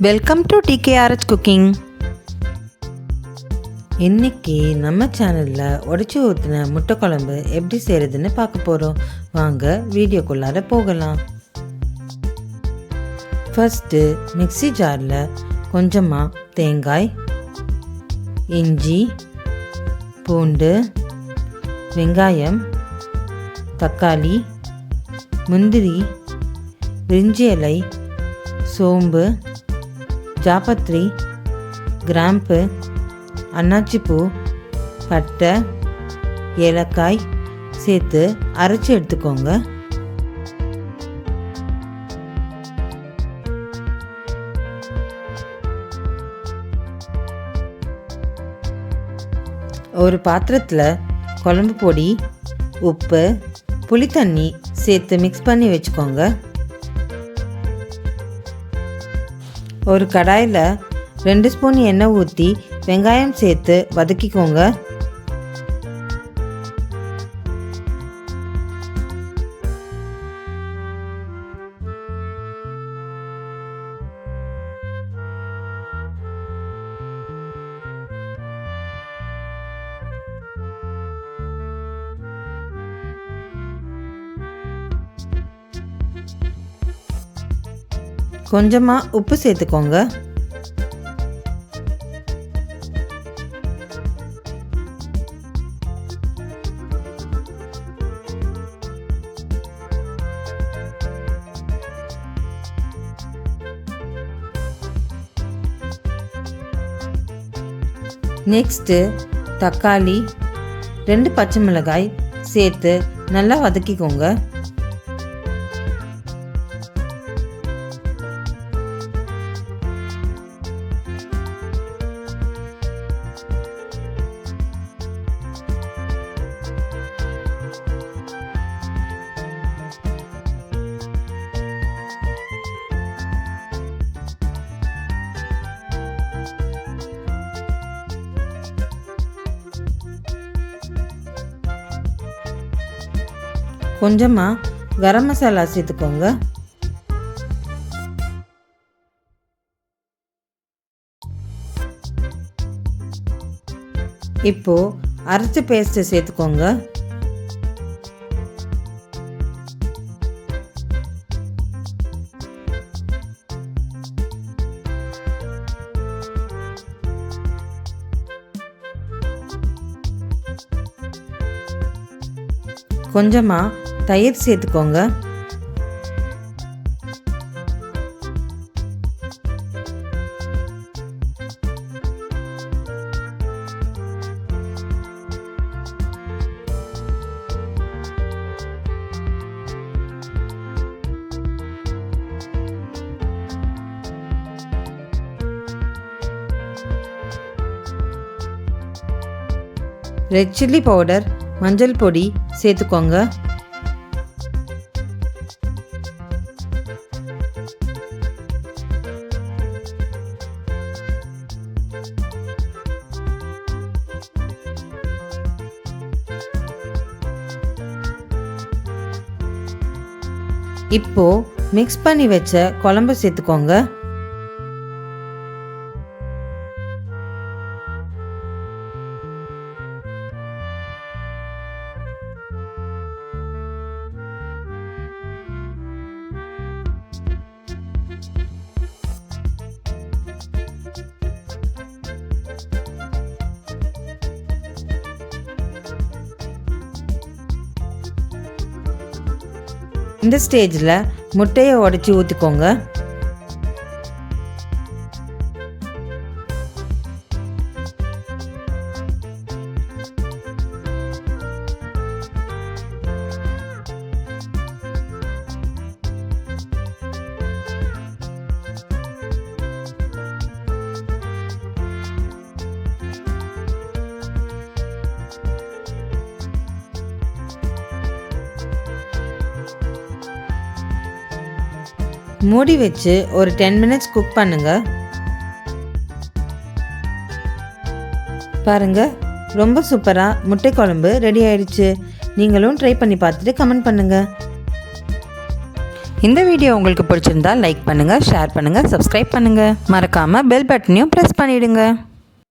Welcome to டிகேஆர்எச் cooking இன்னைக்கு நம்ம சேனலில் உடச்சி ஊற்றின முட்டை குழம்பு எப்படி செய்கிறதுன்னு பார்க்க போகிறோம் வாங்க வீடியோக்குள்ளார போகலாம். ஃபஸ்ட்டு மிக்ஸி ஜாரில் கொஞ்சமாக தேங்காய் இஞ்சி பூண்டு வெங்காயம் தக்காளி முந்திரி பிரிஞ்சி இலை சோம்பு ஜாபத்ரி கிராம்பு அன்னாச்சிப்பூ பட்டை ஏலக்காய் சேர்த்து அரைச்சி எடுத்துக்கோங்க. ஒரு பாத்திரத்தில் குழம்பு பொடி உப்பு புளித்தண்ணி சேர்த்து மிக்ஸ் பண்ணி வச்சுக்கோங்க. ஒரு கடாயில் ரெண்டு ஸ்பூன் எண்ணெய் ஊற்றி வெங்காயம் சேர்த்து வதக்கிக்கோங்க. கொஞ்சமாக உப்பு சேர்த்துக்கோங்க. நெக்ஸ்ட்டு தக்காளி ரெண்டு பச்சை மிளகாய் சேர்த்து நல்லா வதக்கிக்கோங்க. கொஞ்சமாக கரம் மசாலா சேர்த்துக்கோங்க. இப்போ அரைச்ச பேஸ்ட்டை சேர்த்துக்கோங்க. கொஞ்சமாக தயிர் சேர்த்துக்கோங்க. ரெட் சில்லி பவுடர் மஞ்சள் பொடி சேர்த்துக்கோங்க. இப்போ மிக்ஸ் பண்ணி வச்ச குழம்பு சேர்த்துக்கோங்க. இந்த ஸ்டேஜில் முட்டையை உடச்சி ஊற்றிக்கோங்க மூடி வச்சு ஒரு டென் மினிட்ஸ் குக் பண்ணுங்க. பாருங்க ரொம்ப சூப்பராக முட்டை குழம்பு ரெடி ஆயிடுச்சு. நீங்களும் ட்ரை பண்ணி பார்த்துட்டு கமெண்ட் பண்ணுங்க. இந்த வீடியோ உங்களுக்கு பிடிச்சிருந்தா லைக் பண்ணுங்கள் ஷேர் பண்ணுங்கள் சப்ஸ்கிரைப் பண்ணுங்கள் மறக்காமல் பெல் பட்டனையும் ப்ரெஸ் பண்ணிவிடுங்க